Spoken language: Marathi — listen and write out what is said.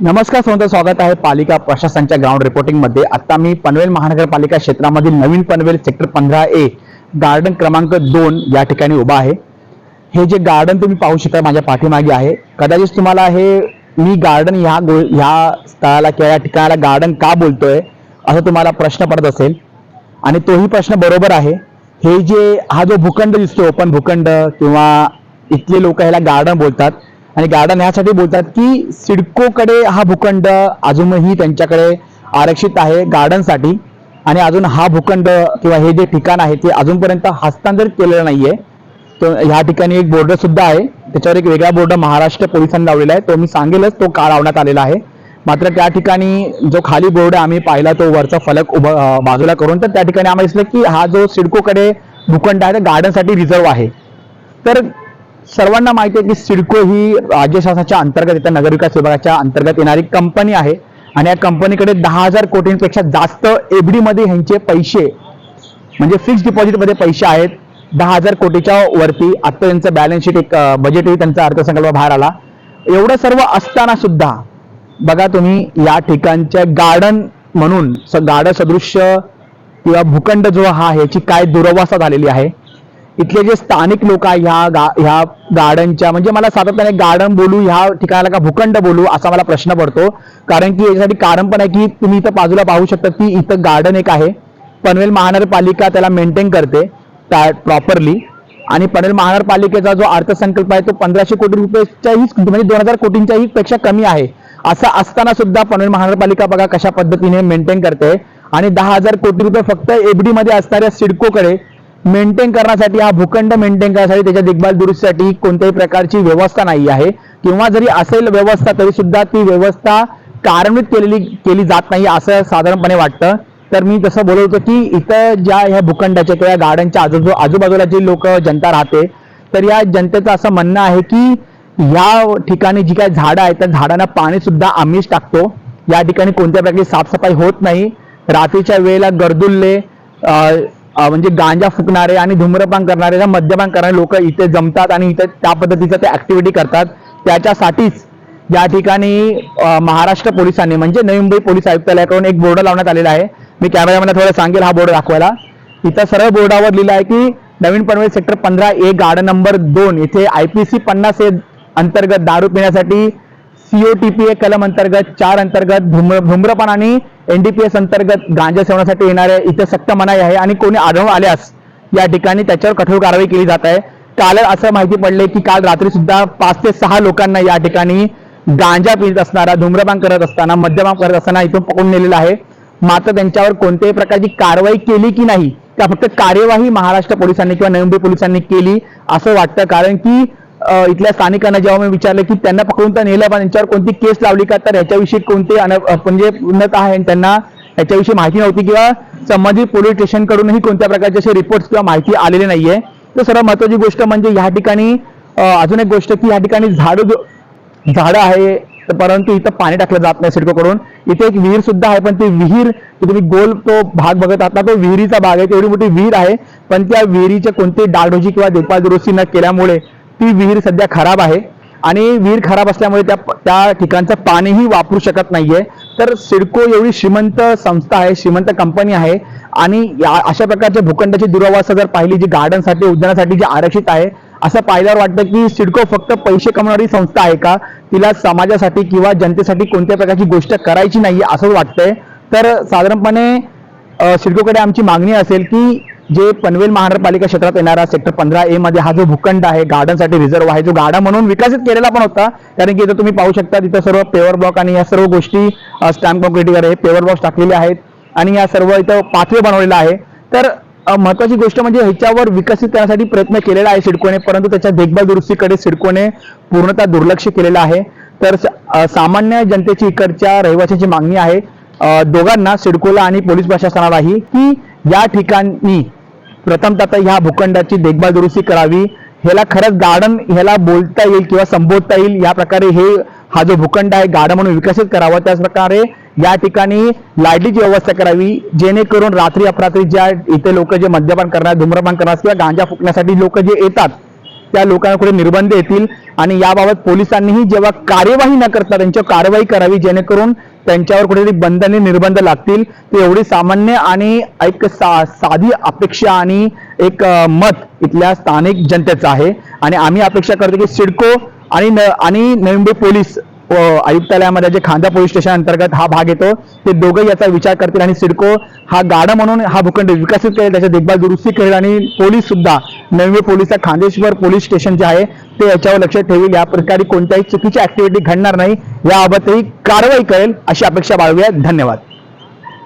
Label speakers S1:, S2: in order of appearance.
S1: नमस्कार सर्वांचं स्वागत आहे पालिका प्रशासनाच्या ग्राउंड रिपोर्टिंगमध्ये. आता मी पनवेल महानगरपालिका क्षेत्रामधील नवीन पनवेल सेक्टर पंधरा ए गार्डन क्रमांक दोन या ठिकाणी उभा आहे. हे जे गार्डन तुम्ही पाहू शकता माझ्या पाठीमागे आहे. कदाचित तुम्हाला हे मी गार्डन ह्या गो ह्या स्थळाला किंवा या ठिकाणाला गार्डन का बोलतोय असा तुम्हाला प्रश्न पडत असेल. आणि तोही प्रश्न बरोबर आहे. हे जे हा जो भूखंड दिसतो ओपन भूखंड किंवा इथले लोक ह्याला गार्डन बोलतात आणि गार्डन ह्यासाठी बोलतात की सिडकोकडे हा भूखंड अजूनही त्यांच्याकडे आरक्षित आहे गार्डनसाठी आणि अजून हा भूखंड किंवा हे जे ठिकाण आहे ते अजूनपर्यंत हस्तांतरित केलेलं नाहीये. तो ह्या ठिकाणी एक बोर्ड सुद्धा आहे. त्याच्यावर एक वेगळा बोर्ड महाराष्ट्र पोलिसांनी लावलेला आहे. तो मी सांगेलच तो का लावण्यात आलेला आहे. मात्र त्या ठिकाणी जो खाली बोर्ड आम्ही पाहिला तो वरचा फलक उभा बाजूला करून तर त्या ठिकाणी आम्हाला दिसलं की हा जो सिडकोकडे भूखंड आहे गार्डनसाठी रिझर्व आहे. तर सर्वांना माहिती आहे की सिडको ही राज्य शासनाच्या अंतर्गत येत्या नगरविकास विभागाच्या अंतर्गत येणारी कंपनी आहे. आणि या कंपनीकडे दहा हजार कोटींपेक्षा जास्त एफडी मध्ये ह्यांचे पैसे म्हणजे फिक्स डिपॉझिटमध्ये पैसे आहेत. दहा हजार कोटीच्या वरती आता त्यांचं बॅलन्स शीट एक बजेटही त्यांचा अर्थसंकल्प बाहेर आला. एवढं सर्व असताना सुद्धा बघा तुम्ही या ठिकाणच्या गार्डन म्हणून गार्डन सदृश्य किंवा भूखंड जो हा ह्याची याची काय दुरवस्था झालेली आहे. इथले जे स्थानिक लोक आहे ह्या गा ह्या गार्डनच्या म्हणजे मला सातत्याने गार्डन बोलू ह्या ठिकाणाला का भूखंड बोलू असा मला प्रश्न पडतो. कारण की याच्यासाठी कारण पण आहे की तुम्ही इथं बाजूला पाहू शकता की इथं गार्डन एक आहे. पनवेल महानगरपालिका त्याला मेंटेन करते प्रॉपरली आणि पनवेल महानगरपालिकेचा जो अर्थसंकल्प आहे तो पंधराशे कोटी रुपयेच्याही म्हणजे दोन हजार कोटींच्याही पेक्षा कमी आहे. असं असताना सुद्धा पनवेल महानगरपालिका बघा कशा पद्धतीने मेंटेन करते. आणि दहा हजार कोटी रुपये फक्त एफडी मध्ये असणाऱ्या सिडकोकडे मेंटेन करण्यासाठी हा भूखंड मेंटेन करण्यासाठी त्याच्या देखभाल दुरुस्तीसाठी कोणत्याही प्रकारची व्यवस्था नाही आहे. किंवा जरी असेल व्यवस्था तरी सुद्धा ती व्यवस्था कार्यान्वित केलेली केली जात नाही असं साधारणपणे वाटतं. तर मी जसं बोलत होतो की इथं ज्या ह्या भूखंडाच्या किंवा गार्डनच्या आजूबाजू आजूबाजूला जी लोक जनता राहते तर या जनतेचं असं म्हणणं आहे की या ठिकाणी जी काय झाडं आहेत त्या झाडांना पाणी सुद्धा आम्हीच टाकतो. या ठिकाणी कोणत्या प्रकारची साफसफाई होत नाही. रात्रीच्या वेळेला गर्दुल्ले म्हणजे गांजा फुकणारे आणि धूम्रपान करणारे मद्यपान करणारे लोक इथे जमतात आणि इथे त्या पद्धतीचं ते ऍक्टिव्हिटी करतात. त्याच्यासाठीच या ठिकाणी महाराष्ट्र पोलिसांनी म्हणजे नवी मुंबई पोलीस आयुक्तालयाकडून एक बोर्ड लावण्यात आलेला आहे. मी कॅमेरामॅनला थोडं सांगेल हा बोर्ड दाखवायला. इथं सरळ बोर्डावर लिहिलं आहे की नवीन पनवेल सेक्टर पंधरा ए गार्डन नंबर दोन इथे आयपीसी पन्नास ए अंतर्गत दारू पिण्यासाठी सीओटीपीए कलम अंतर्गत चार अंतर्गत धूम्रपान आणि एनडीपीएस अंतर्गत गांजा सेवनासाठी येणारे इथे सक्त मनाई आहे आणि कोणी आढळून आल्यास या ठिकाणी त्याच्यावर कठोर कारवाई केली जात आहे. काल असं माहिती पडले की काल रात्री सुद्धा पाच ते सहा लोकांना या ठिकाणी गांजा पित असणारा धूम्रपान करत असताना मद्यपान करत असताना इथून पकडून नेलेला आहे. मात्र त्यांच्यावर कोणत्याही प्रकारची कारवाई केली की नाही त्या फक्त कार्यवाही महाराष्ट्र पोलिसांनी किंवा नवी मुंबई पोलिसांनी केली असं वाटतं. कारण की इथल्या स्थानिकांना जेव्हा मी विचारलं की त्यांना पकडून तर नेलं पण यांच्यावर कोणती केस लावली का? तर ह्याच्याविषयी कोणते म्हणजे उन्नत आहे त्यांना याच्याविषयी माहिती नव्हती किंवा संबंधित पोलीस स्टेशन कडूनही कोणत्या प्रकारचे असे रिपोर्ट्स किंवा माहिती आलेली नाहीये. तर सर्वात महत्वाची गोष्ट म्हणजे या ठिकाणी अजून एक गोष्ट की या ठिकाणी झाड झाडं आहे परंतु इथं पाणी टाकलं जात नाही सिडकोकडून. इथे एक विहीर सुद्धा आहे पण ती विहीर तुम्ही गोल तो भाग बघत आहात ना तो विहिरीचा भाग आहे तेवढी मोठी विहीर आहे. पण त्या विहिरीच्या कोणती डागडोजी किंवा देखभाल दुरुस्ती न केल्यामुळे ती विहीर सध्या खराब आहे आणि विहीर खराब असल्यामुळे त्या त्या ठिकाणचं पाणीही वापरू शकत नाहीये. तर सिडको एवढी श्रीमंत संस्था आहे श्रीमंत कंपनी आहे आणि या अशा प्रकारच्या भूखंडाची दुरावस्था जर पाहिली जी गार्डनसाठी उद्यानासाठी जी आरक्षित आहे असं पाहिल्यावर वाटतं की सिडको फक्त पैसे कमवणारी संस्था आहे का? तिला समाजासाठी किंवा जनतेसाठी कोणत्या प्रकारची गोष्ट करायची नाहीये असं वाटतंय. तर साधारणपणे सिडकोकडे आमची मागणी असेल की जे पनवेल महानगरपालिका क्षेत्रात येणारा सेक्टर पंधरा ए मध्ये हा जो भूखंड आहे गार्डनसाठी रिझर्व आहे जो गार्डन म्हणून विकसित केलेला पण होता. कारण की इथं तुम्ही पाहू शकता तिथं सर्व पेवर ब्लॉक आणि या सर्व गोष्टी स्टॅम्प कॉन्क्रिटीवर हे पेवर ब्लॉक्स टाकलेले आहेत. आणि या सर्व इथं पाथवे बनवलेला आहे. तर महत्वाची गोष्ट म्हणजे ह्याच्यावर विकसित करण्यासाठी प्रयत्न केलेला आहे सिडकोने परंतु त्याच्या देखभाल दुरुस्तीकडे सिडकोने पूर्णतः दुर्लक्ष केलेलं आहे. तर सामान्य जनतेची इकडच्या रहिवाशांची मागणी आहे दोघांना सिडकोला आणि पोलीस प्रशासनालाही की या ठिकाणी प्रथमतः ह्या भूखंडाची देखभाल दुरुस्ती करावी. ह्याला खरंच गार्डन ह्याला बोलता येईल किंवा संबोधता येईल या प्रकारे हे हा जो भूखंड आहे गार्डन म्हणून विकसित करावा. त्याच प्रकारे या ठिकाणी लाईटीची व्यवस्था करावी जेणेकरून रात्री अपरात्री ज्या इथे लोक जे मद्यपान करणार धूम्रपान करणार किंवा गांजा फुकण्यासाठी लोक जे येतात त्या लोकांना कुठे निर्बंध येतील. आणि याबाबत पोलिसांनीही जेव्हा कार्यवाही न करता त्यांच्यावर कारवाई करावी जेणेकरून त्यांच्यावर कुठेतरी बंधने निर्बंध लागतील ते एवढी सामान्य आणि एक सा साधी अपेक्षा आणि एक मत इथल्या स्थानिक जनतेचं आहे. आणि आम्ही अपेक्षा करतो की सिडको आणि न आणि नवी मुंबई पोलीस आयुक्तालयामध्ये जे खांदा पोलीस स्टेशन अंतर्गत हा भाग येतो ते दोघं याचा विचार करतील. आणि सिडको हा गाडा म्हणून हा भूखंड विकसित करेल त्याच्या देखभाल दुरुस्ती करेल आणि पोलीस सुद्धा नवे मुंबई पोलीसचा खांदेश्वर पोलीस स्टेशन जे आहे ते याच्यावर लक्ष ठेवेल. या प्रकारे कोणत्याही चुकीची ऍक्टिव्हिटी घडणार नाही. याबाबतही कारवाई करेल अशी अपेक्षा बाळगूया. धन्यवाद.